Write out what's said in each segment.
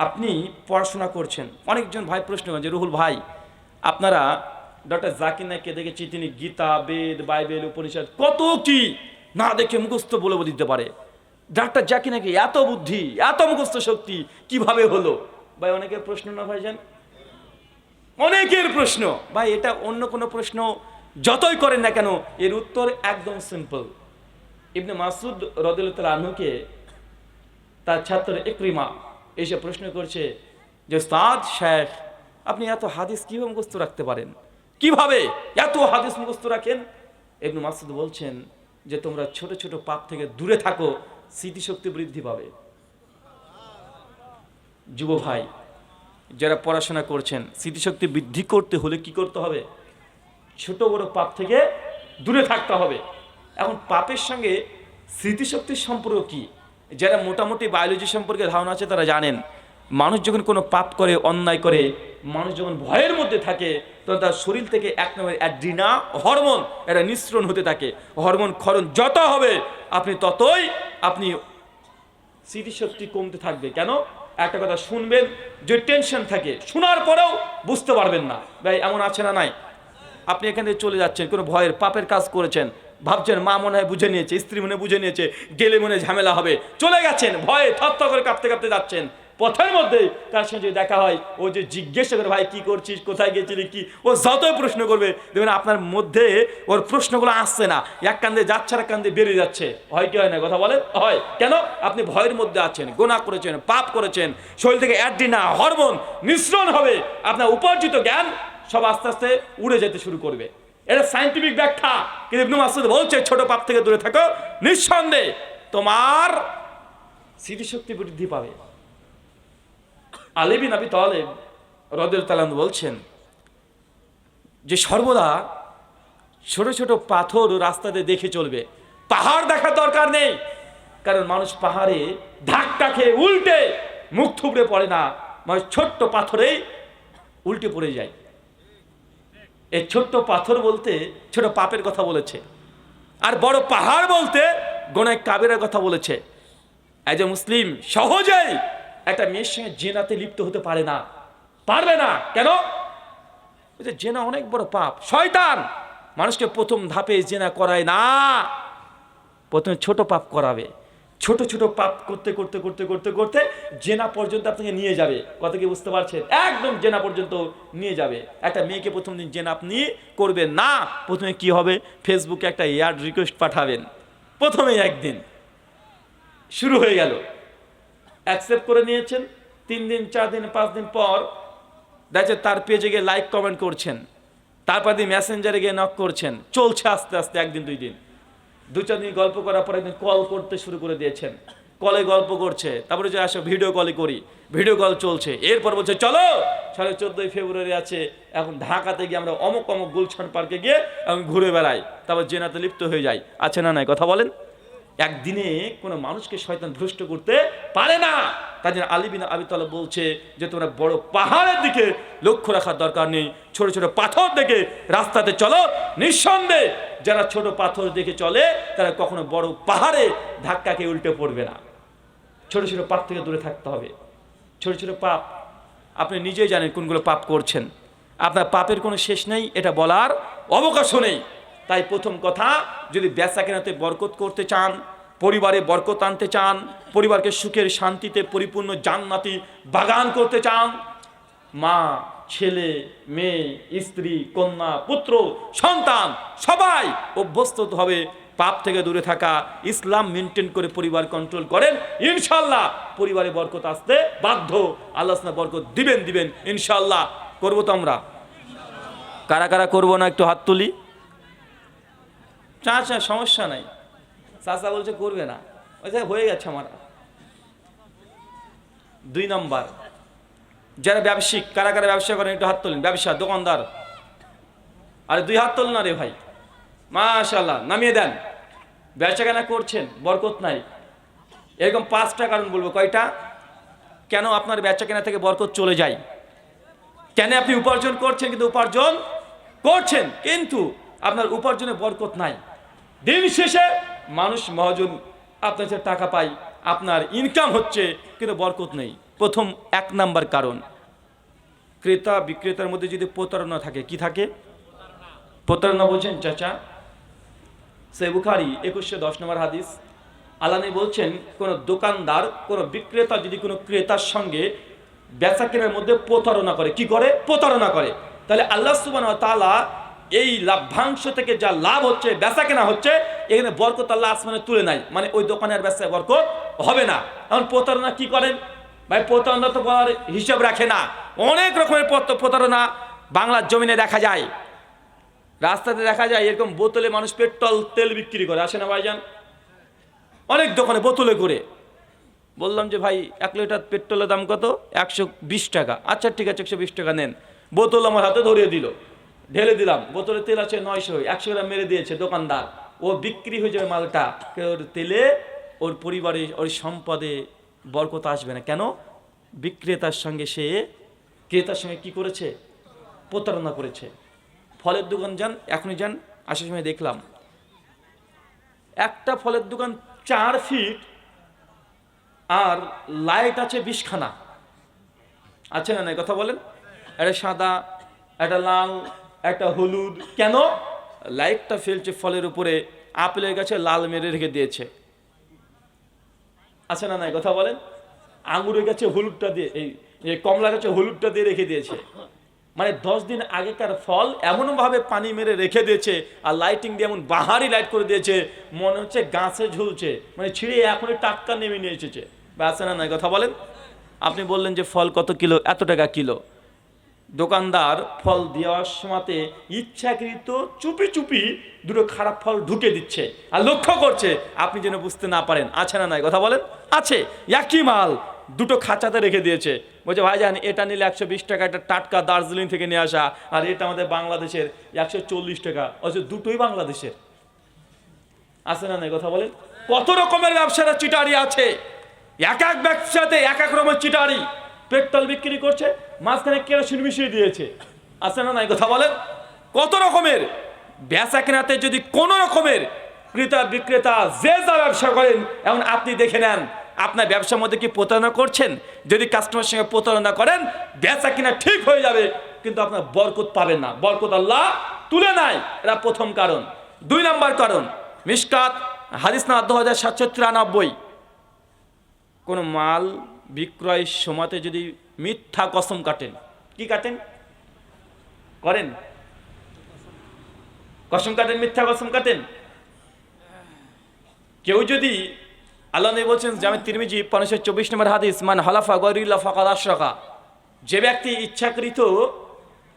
আপনি পড়াশোনা করছেন। অনেকজন ভাই প্রশ্ন করেন যে রুহুল ভাই, আপনারা ডক্টর জাকির নাইককে দেখেছি, তিনি গীতা, বেদ, বাইবেল, উপনিষদ, কত কি না দেখে মুখস্থ বলে দিতে পারে। ডাক্তার জাকির নাকি এত বুদ্ধি, এত মুখস্থ শক্তি, কীভাবে হলো? ভাই, অনেকের প্রশ্ন না, ভাইজান? অনেকের প্রশ্ন। ভাই, এটা অন্য কোনো প্রশ্ন, যতই করেন না কেন, এর উত্তর একদম সিম্পল ইবনে মাসুদ রদুল্লাহ আনহুকে তার ছাত্র একরিমা এসে প্রশ্ন করছে যে সাদ শেখ আপনি এত হাদিস কীভাবে মুখস্থ রাখতে পারেন? কীভাবে এত হাদিস মুখস্থ রাখেন? ইবনে মাসুদ বলছেন যে, তোমরা ছোট ছোট পাপ থেকে দূরে থাকো, স্মৃতিশক্তি বৃদ্ধি পাবে। যুব ভাই, যারা পড়াশোনা করছেন, স্মৃতিশক্তি বৃদ্ধি করতে হলে কি করতে হবে? ছোট, বড় পাপ থেকে দূরে থাকতে হবে। এখন পাপের সঙ্গে স্মৃতিশক্তির সম্পর্ক কি? যারা মোটামুটি বায়োলজি সম্পর্কে ধারণা আছে তারা জানেন, মানুষ যখন কোনো পাপ করে, অন্যায় করে, মানুষ যখন ভয়ের মধ্যে থাকে, তখন তার শরীর থেকে এক নম্বর অ্যাড্রিনা হরমোন এটা নিঃসরণ হতে থাকে। হরমোন ক্ষরণ যত হবে, আপনি ততই আপনি স্মৃতিশক্তি কমতে থাকবে। কেন? একটা কথা শুনবেন, যে টেনশন থাকে, শোনার পরেও বুঝতে পারবেন না। ভাই, এমন আছে না নাই? আপনি এখান থেকে চলে যাচ্ছেন, কোনো ভয়ের, পাপের কাজ করেছেন ভাবছেন, মা মনে হয় বুঝে নিয়েছে, স্ত্রী মনে বুঝে নিয়েছে, গেলে মনে ঝামেলা হবে। চলে গেছেন, ভয়ে থত্ত করে কাঁপতে কাঁপতে যাচ্ছেন। পথের মধ্যে তার সঙ্গে দেখা হয়, ও যে জিজ্ঞেস করে, ভাই, কি করছিস? কোথায় গেছিলি কি? ও যতই প্রশ্ন করবে, দেখবেন আপনার মধ্যে ওর প্রশ্নগুলো আসছে না। এক কান্দে যাচ্ছে আর কান্দে বেরিয়ে যাচ্ছে। হয় কি হয় না? কথা বলেন? হয়। কেন? আপনি ভয়ের মধ্যে আছেন, গোনা করেছেন, পাপ করেছেন, শরীর থেকে অ্যাড্রিনা হরমোন মিশ্রণ হবে। আপনার উপার্জিত জ্ঞান সব আস্তে আস্তে উড়ে যেতে শুরু করবে। এটা সাইন্টিফিক ব্যাখ্যা। কিন্তু ইবনু মাসুদ বলছে, ছোট পাপ থেকে দূরে থাকো, নিঃসন্দেহে তোমার স্মৃতিশক্তি বৃদ্ধি পাবে। আলিবিন আবি তালেব রদের তালান বলছেন যে সর্বদা ছোট ছোট পাথর রাস্তাতে দেখে চলবে। পাহাড় দেখার দরকার নেই, কারণ মানুষ পাহাড়ে ধাক্কা খেয়ে উল্টে মুখ থুবড়ে পড়ে না, মানুষ ছোট্ট পাথরেই উল্টে পড়ে যায়। এই ছোট্ট পাথর বলতে ছোট পাপের কথা বলেছে। আর বড় পাহাড় বলতে গোনায় কাবেরের কথা বলেছে। এজ এ মুসলিম সহজেই একটা মেয়ের সঙ্গে জেনাতে লিপ্ত হতে পারে না। পারবে না। কেন? যে জেনা অনেক বড় পাপ। শয়তান মানুষকে প্রথম ধাপে জেনা করায় না। প্রথমে ছোট পাপ করাবে। ছোট ছোট পাপ করতে করতে করতে করতে করতে জেনা পর্যন্ত আপনাকে নিয়ে যাবে। কত কি বুঝতে পারছেন? একদম জেনা পর্যন্ত নিয়ে যাবে। একটা মেয়েকে প্রথম দিন জেনা আপনি করবেন না, প্রথমে কি হবে? ফেসবুকে একটা এয়ার রিকোয়েস্ট পাঠাবেন। প্রথমে একদিন। শুরু হয়ে গেল। অ্যাকসেপ্ট করে নিয়েছেন। তিন দিন, চার দিন, পাঁচ দিন পর দেখছে তার পেজে গিয়ে লাইক কমেন্ট করছেন। তারপর দিন মেসেঞ্জারে গিয়ে নক করছেন। চলছে আস্তে আস্তে একদিন, দুই দিন। দু চার দিন গল্প করার পর একদিন কল করতে শুরু করে দিয়েছেন। কলে গল্প করছে, তারপরে যে আসো ভিডিও কলে করি ভিডিও কল চলছে। এরপর বলছে, চলো! সাড়ে চোদ্দোই ফেব্রুয়ারি আছে, এখন ঢাকাতে গিয়ে আমরা অমুক অমুক গুলশান পার্কে গিয়ে, এখন ঘুরে বেড়াই। তারপর জেনাতে লিপ্ত হয়ে যাই। আছে না নাই? কথা বলেন। একদিনে কোনো মানুষকে শয়তান ভ্রষ্ট করতে পারে না। তাই জন্য আলিবিন আবি তালা বলছে যে, তোমরা বড় পাহাড়ের দিকে লক্ষ্য রাখার দরকার নেই। ছোট ছোট পাথর দেখে রাস্তাতে চলো। নিঃসন্দেহে যারা ছোট পাথর দেখে চলে, তারা কখনো বড় পাহাড়ে ধাক্কাকে উল্টে পড়বে না। ছোট ছোট পাপ থেকে দূরে থাকতে হবে। ছোট ছোট পাপ, আপনি নিজেই জানেন কোনগুলো পাপ করছেন। আপনার পাপের কোনো শেষ নেই, এটা বলার অবকাশও নেই। তাই প্রথম কথা, যদি বেচা কেনাতে বরকত করতে চান, পরিবারে বরকত আনতে চান, পরিবারকে সুখের শান্তিতে পরিপূর্ণ জান্নাতি বাগান করতে চান, মা, ছেলে, মেয়ে, স্ত্রী, কন্যা, পুত্র, সন্তান, সবাই অভ্যস্ত হবে, পাপ থেকে দূরে থাকা, ইসলাম মেনটেন করে পরিবার কন্ট্রোল করেন, ইনশাল্লাহ পরিবারে বরকত আসতে বাধ্য। আল্লাহ বরকত দিবেন দিবেন, ইনশাল্লাহ। করব তো আমরা? কারা কারা করব না একটু হাত তুলি? চা চা সমস্যা নাই। চাচা বলছে, করবে না। যে হয়ে গেছে আমার। দুই নম্বর, যারা ব্যবসায়িক কারা কারা ব্যবসা করেন, একটু হাত তোলেন। ব্যবসা, দোকানদার। আরে, দুই হাত তোলেন না রে ভাই। মাশাল্লাহ নামিয়ে দেন। ব্যবসা কেনা করছেন, বরকত নাই। এরকম পাঁচটা কারণ বলব। কয়টা? কেন আপনার বেচা কেনা থেকে বরকত চলে যায়? কেন আপনি উপার্জন করছেন, কিন্তু উপার্জন করছেন? কিন্তু আপনার উপার্জনে বরকত নাই। দিন শেষে মানুষ মহাজন, আপনার কাছে টাকা পায়, আপনার ইনকাম হচ্ছে, কিন্তু বরকত নেই। প্রথম এক নাম্বার কারণ, ক্রেতা বিক্রেতার মধ্যে যদি প্রতারণা থাকে, কি থাকে? প্রতারণা বলছেন চাচা সে বুখারি একুশশো দশ নম্বর হাদিস আলানি বলছেন, কোন দোকানদার, কোন বিক্রেতা যদি কোনো ক্রেতার সঙ্গে বেচা কেনার মধ্যে প্রতারণা করে, কি করে? প্রতারণা করে। তাহলে আল্লাহ সুবান তালা এই লাভ্যাংশ থেকে যা লাভ হচ্ছে, বেচা কেনা হচ্ছে, এখানে বরকত আল্লাহ আসমানে তুলে নাই। মানে ওই দোকানের ব্যবসায় বরকত হবে না। এখন প্রতারণা কি করেন? ভাই, প্রতারণা তো বলার হিসাব রাখে না। অনেক রকমের প্রত- প্রতারণা বাংলার জমিনে দেখা যায়। রাস্তাতে দেখা যায় এরকম বোতলে মানুষ পেট্রোল তেল বিক্রি করে। আসে না ভাইজান? অনেক দোকানে বোতলে করে বললাম যে, ভাই, এক লিটার পেট্রোলের দাম কত? একশো বিশ টাকা। আচ্ছা ঠিক আছে, একশো বিশ টাকা নেন। বোতল আমার হাতে ধরিয়ে দিল। ঢেলে দিলাম। বোতলে তেল আছে নয়শো, একশো গ্রাম মেরে দিয়েছে দোকানদার। ও বিক্রি হয়ে যাবে মালটা। ওর তেলে, ওর পরিবারে, ওর সম্পদে বরকত আসবে না। কেন? বিক্রেতার সঙ্গে সে, ক্রেতার সঙ্গে কি করেছে? প্রতারণা করেছে। ফলের দোকান যান, এখনই যান, আসার সময় দেখলাম। একটা ফলের দোকান চার ফিট, আর লাইট আছে বিষখানা আছে না নাই? কথা বলেন? একটা সাদা একটা লাল একটা হলুদ। কেন? লাইটটা ফেলছে ফলের উপরে আপেলের গাছে লাল মেরে রেখে দিয়েছে। আছে না নাই? কথা বলেন। আঙুরের গাছে হলুদটা দিয়ে এই কমলা গাছে হলুদটা দিয়ে রেখে দিয়েছে। মানে দশ দিন আগেকার ফল এমনভাবে পানি মেরে রেখে দিয়েছে আর লাইটিং দিয়ে এমন বাহারি লাইট করে দিয়েছে মনে হচ্ছে গাছে ঝুলছে। মানে ছিঁড়ে এখনই টাটকা নেমে নিয়ে এসেছে। বা আছে না নাই? কথা বলেন। আপনি বললেন যে ফল কত কিলো এত টাকা কিলো। দোকানদার ফল দেওয়ার সময়তে ইচ্ছাকৃত চুপি চুপি দুটো খারাপ ফল ঢুকে দিচ্ছে আর লক্ষ্য করছে, আপনি যেন বুঝতে না পারেন, আছে না নাই, কথা বলেন? আছে। একই মাল দুটো খাঁচাতে রেখে দিয়েছে। বলছে ভাই ভাইজান, এটা নিলে একশো বিশ টাকা একটা টাটকা দার্জিলিং থেকে নিয়ে আসা, আর এটা আমাদের বাংলাদেশের একশো চল্লিশ টাকা, অথচ দুটোই বাংলাদেশের। আছে না নাই, কথা বলেন? কত রকমের ব্যবসাটা চিটারি আছে। এক এক ব্যবসাতে এক এক রকমের চিটারি। পেট্রোল বিক্রি করছে, মাঝখানে কেরোসিন মিশিয়ে দিয়েছে। আছে না নাই কথা বলেন? কত রকমের বেচা কেনাতে যদি কোন রকমের ক্রেতা বিক্রেতা যে যা ব্যবসা করেন, এখন আপনি দেখে নেন, আপনার ব্যবসার মধ্যে কি প্রতারণা করছেন? যদি কাস্টমার সঙ্গে প্রতারণা করেন, বেচা কিনা ঠিক হয়ে যাবে, কিন্তু আপনার বরকত পাবেন না। বরকত আল্লাহ তুলে নাই এরা প্রথম কারণ। দুই নাম্বার কারণ, মিসকাত, হাদিস না দু হাজার সাতশো তিরানব্বই। কোনো মাল বিক্রয়ের সময়তে যদি মিথ্যা কসম কাটেন, কি কাটেন? করেন? কসম কাটেন, মিথ্যা কসম কাটেন? কেউ যদি আল্লাহ নবী বলছেন জামে তিরমিজি পনেরোশো চব্বিশ নম্বর হাদিস, মান হলাফা গরিল্লা ফাকাদ আশরাকা যে ব্যক্তি ইচ্ছাকৃত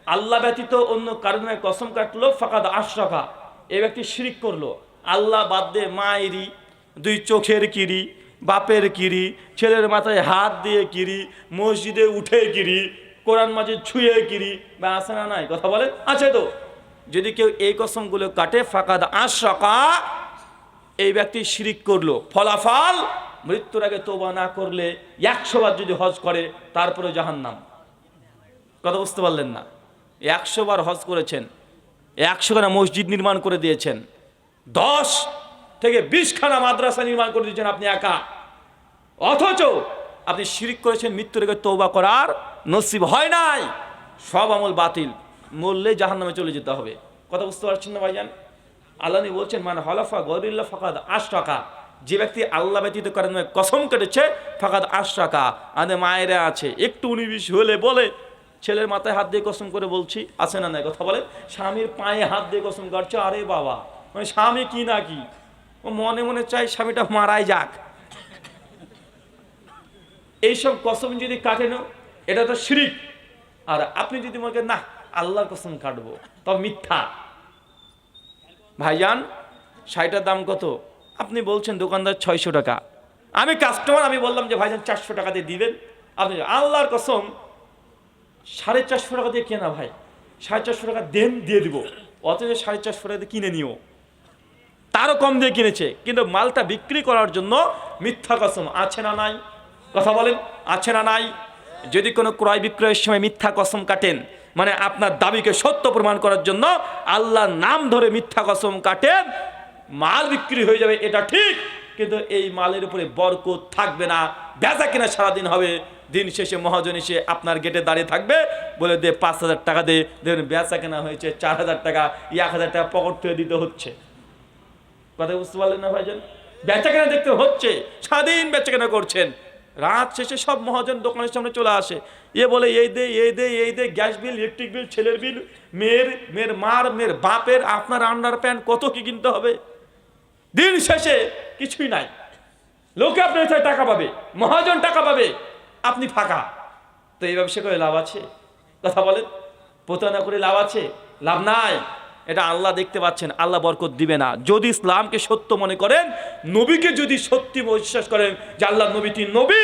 আল্লাহ ব্যতীত অন্য কারণে কসম কাটলো, ফাকাদ আশরাকা, এ ব্যক্তি শিরিক করল। আল্লাহ বাদ দিয়ে মায়েরই, দুই চোখের কিরি বাপের কিরি, ছেলের মাথায় হাত দিয়ে কিরি, মসজিদে উঠে কিরি, কোরআন মাঝে ছুঁয়ে কিরি, বা আছে না নাই? কথা বলে আছে তো। যদি কেউ এই কসমগুলো কাটে, ফাকাদ আশরাকা, এই ব্যক্তি শিরিক করল। ফলাফল, মৃত্যুর আগে তোবা না করলে একশো বার যদি হজ করে, তারপরে জাহান্নাম। কথা বুঝতে পারলেন না? একশো বার হজ করেছেন একশোখানা মসজিদ নির্মাণ করে দিয়েছেন, দশ থেকে বিশখানা মাদ্রাসা নির্মাণ করে দিয়েছেন আপনি একা। অথচ আপনি শিরিক করেছেন মৃত্যুর আগে তৌবা করার নসিব হয় নাই। সব আমল বাতিল। মরলে জাহান নামে চলে যেতে হবে। কথা বুঝতে পারছেন না ভাইজান? আল্লাহ বলছেন মানে হলাফা গরিল্লা ফাকাদ আশ টাকা যে ব্যক্তি আল্লাহ ব্যতীত করেন কসম কেটেছে, ফাকাদ আশ টাকা আমাদের মায়েরা আছে, একটু উনিশ হলে বলে, ছেলের মাথায় হাত দিয়ে কসম করে বলছি। আছে না নাই? কথা বলে স্বামীর পায়ে হাত দিয়ে কসম কাটছে আরে বাবা। মানে স্বামী কি না কি? ও মনে মনে চাই স্বামীটা মারাই যাক। এইসব কসম যদি কাটেন এটা তো শিরিক। আর আপনি যদি মনে না, আল্লাহর কসম কাটবো তবে মিথ্যা। ভাইজান, শাড়িটার দাম কত? আপনি বলছেন দোকানদার ছয়শো টাকা। আমি কাস্টমার আমি বললাম যে, ভাইজান, চারশো টাকা দিয়ে দিবেন আপনি আল্লাহর কসম, সাড়ে চারশো টাকা দিয়ে কেনা ভাই। সাড়ে চারশো টাকা দেন, দিয়ে দিব। অথচ সাড়ে চারশো টাকা দিয়ে কিনে নিও। তারও কম দিয়ে কিনেছে। কিন্তু মালটা বিক্রি করার জন্য মিথ্যা কসম আছে না নাই? কথা বলেন, আছে না নাই? যদি কোনো ক্রয় বিক্রয়ের সময় মিথ্যা কসম কাটেন মানে আপনার দাবিকে সত্য প্রমাণ করার জন্য আল্লাহর নাম ধরে মিথ্যা কসম কাটেন, মাল বিক্রি হয়ে যাবে, এটা ঠিক। কিন্তু এই মালের উপরে বরকত থাকবে না। বেচা কিনা সারাদিন হবে, দিন শেষে মহাজন এসে আপনার গেটে দাঁড়িয়ে থাকবে, বলে দে পাঁচ হাজার টাকা দে দেখবেন বেচা কেনা হয়েছে চার হাজার টাকা, এক হাজার টাকা পকেট থেকে দিতে হচ্ছে। কথা বুঝতে পারলেন না ভাইজান? বেচা কেনা দেখতে হচ্ছে স্বাধীন বেচা কেনা করছেন। রাত শেষে সব মহাজন দোকানের সামনে চলে আসে। এ বলে, এই দে এই দে এই দে, গ্যাস বিল, ইলেকট্রিক বিল, ছেলের বিল, মেয়ের মেয়ের মার, মেয়ের বাপের, আপনার আন্ডার প্যান্ট, কত কি কিনতে হবে? দিন শেষে কিছুই নাই। লোকে আপনার কাছে টাকা পাবে, মহাজন টাকা পাবে, আপনি ফাঁকা। তো এই ব্যবসা করে লাভ আছে? কথা বলেন। প্রতারণা করে লাভ আছে? লাভ নাই। এটা আল্লাহ দেখতে পাচ্ছেন, আল্লাহ বরকত দিবে না। যদি ইসলামকে সত্য মনে করেন, নবীকে যদি সত্যি বিশ্বাস করেন যে আল্লাহ নবী তিন নবী,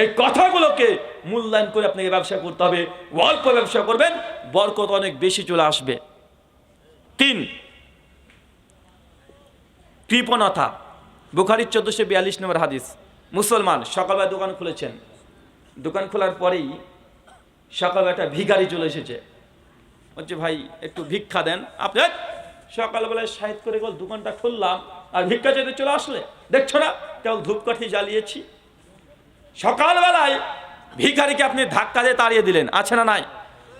এই কথাগুলোকে মূল্যায়ন করে আপনাকে ব্যবসা করতে হবে, অল্প ব্যবসা করবেন, বরকত অনেক বেশি চলে আসবে। তিন, কৃপণতা। বুখারির চোদ্দোশো বিয়াল্লিশ নম্বর হাদিস। মুসলমান, সকালবেলা দোকান খুলেছেন। দোকান খোলার পরেই সকালবেলা একটা ভিখারি চলে এসেছে। বলছে ভাই একটু ভিক্ষা দেন। আপনি "এই, সকালবেলায় সাহিত্য করে গেল দোকানটা খুললাম আর ভিক্ষা চাইতে চলে আসলে দেখছ না কেবল ধূপকাঠি জ্বালিয়েছি। সকালবেলায় ভিখারিকে আপনি ধাক্কা দিয়ে তাড়িয়ে দিলেন আছে না নাই?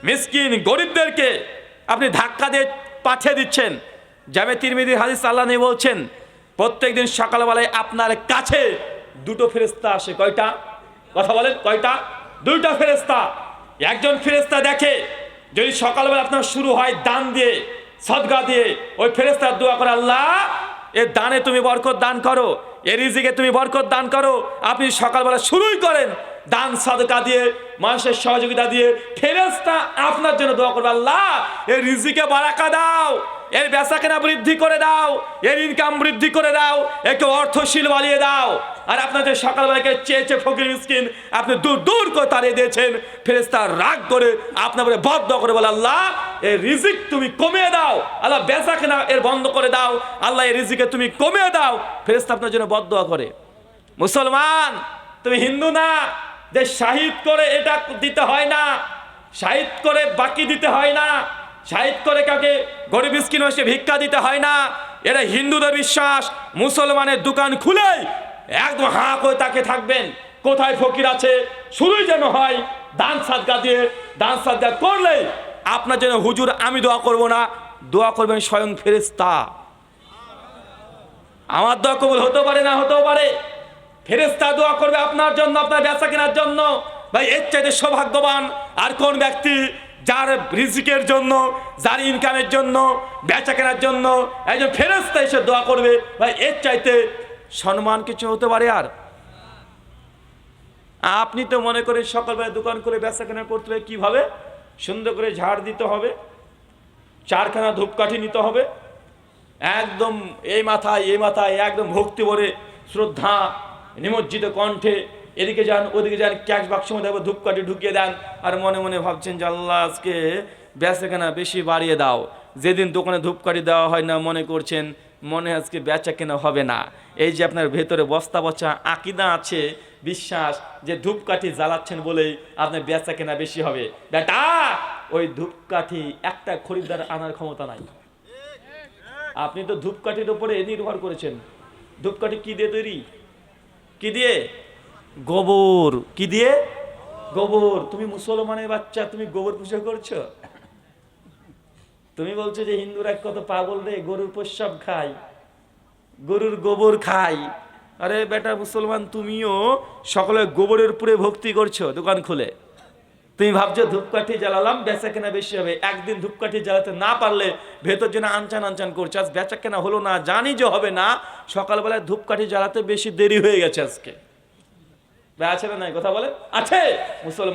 মিসকিন গরিবদেরকে আপনি ধাক্কা দিয়ে পাঠিয়ে দিচ্ছেন। জামে তিরমিদি হাদিস আল্লাহ নেই বলছেন প্রত্যেকদিন সকালবেলায় আপনার কাছে দুটো ফেরেস্তা আসে। কয়টা? কথা বলেন কয়টা? দুইটা ফেরেস্তা একজন ফেরেস্তা দেখে যদি সকালবেলা আপনার শুরু হয় দান দিয়ে, সদগা দিয়ে, ওই ফেরেস্তার দোয়া করে, আল্লাহ, এ দানে তুমি বরকত দান করো, এ রিজিকে তুমি বরকত দান করো, আপনি সকালবেলা শুরুই করেন। দান সাদকা দিয়ে, মানুষের সহযোগিতা দিয়ে ফেরেস্তা আপনার জন্য দোয়া করবে, আল্লাহ, এ রিজিকে বারাকা দাও। এর বেচা কেনা বৃদ্ধি করে দাও, এর ইনকাম বৃদ্ধি করে দাও, একে অর্থশীল বানিয়ে দাও। আর আপনার যে সকালবেলাকে চেয়েছে ফকির মিসকিন আপনি দূর দূর করে তাড়িয়ে দিয়েছেন। ফেরেস্তার রাগ করে আপনার বদ্ধ করে বলে, আল্লাহ এই রিজিক তুমি কমিয়ে দাও। আল্লাহ বেচা কেনা এর বন্ধ করে দাও। আল্লাহ এই রিজিকে তুমি কমিয়ে দাও। ফেরেস্তা আপনার জন্য বদ্ধ করে। মুসলমান, তুমি হিন্দু না? যে শাহিদ করে এটা দিতে হয় না, শাহিদ করে বাকি দিতে হয় না শাহিদ করে কাউকে গরিব স্কিন এসে ভিক্ষা দিতে হয় না। এটা হিন্দুদের বিশ্বাস, মুসলমানের দোকান খুলেই একদম হাঁ করে তাকে থাকবেন। কোথায় ফকির আছে? শুরুই যেন হয় দান সাদগা দিয়ে, দান সাদগা করলে আপনার জন্য হুজুর, আমি দোয়া করব না। দোয়া করবেন স্বয়ং ফেরেস্তা আমার দোয়া কবুল হতে পারে, না হতেও পারে। ফেরেস্তা দোয়া করবে আপনার জন্য, আপনার ব্যবসা কেনার জন্য। ভাই, এর চাইতে সৌভাগ্যবান আর কোন ব্যক্তি যার রিজিকের জন্য, যার ইনকামের জন্য, বেচা কেনার জন্য, একজন ফেরেস্তা এসে দোয়া করবে, ভাই, এর চাইতে সম্মান কিছু হতে পারে আর? আপনি তো মনে করেন সকালবেলা দোকান করে বেচা কেনা করতে হবে, কীভাবে? সুন্দর করে ঝাড় দিতে হবে, চারখানা ধূপকাঠি নিতে হবে, একদম এই মাথায় এই মাথায়, একদম ভক্তি ভরে শ্রদ্ধা, নিমজ্জিত কণ্ঠে এদিকে যান, ওদিকে যান ক্যাশ বাক্স মধ্যে ধূপকাঠি ঢুকিয়ে দেন। আর মনে মনে ভাবছেন যে আল্লাহ আজকে বেচা কেনা বেশি বাড়িয়ে দাও। যেদিন দোকানে ধূপকাঠি দেওয়া হয় না, মনে করছেন মনে আজকে বেচা কেনা হবে না। এই যে আপনার ভেতরে বস্তা বচা আকিদা আছে, বিশ্বাস যে ধূপকাঠি জ্বালাচ্ছেন বলেই আপনার বেচা কেনা বেশি হবে। বেটা, ওই ধূপকাঠি একটা খরিদ্দার আনার ক্ষমতা নাই। আপনি তো ধূপকাঠির উপরে নির্ভর করেছেন। ধূপকাঠি কি দিয়ে তৈরি? কি দিয়ে? গোবর। কি দিয়ে? গোবর। তুমি মুসলমানের বাচ্চা, তুমি গোবর পুজো করছ? তুমি বলছো যে হিন্দুরা কত পাগল রে, গরুর প্রস্রাব খায়, গরুর গোবর খাই আরে বেটা মুসলমান, তুমিও সকলে গোবরের উপরে ভক্তি করছ দোকান খুলে। তুমি ভাবছ ধূপকাঠি জ্বালালাম, বেচা কেনা বেশি হবে। একদিন ধূপকাঠি জ্বালাতে না পারলে ভেতর যেন আনচান আনচান করছে। আজ বেচা কেনা হলো না, জানি যে হবে না, সকালবেলায় ধূপকাঠি জ্বালাতে বেশি দেরি হয়ে গেছে আজকে। আছে না নাই কথা বলে? আছে! মুসলমান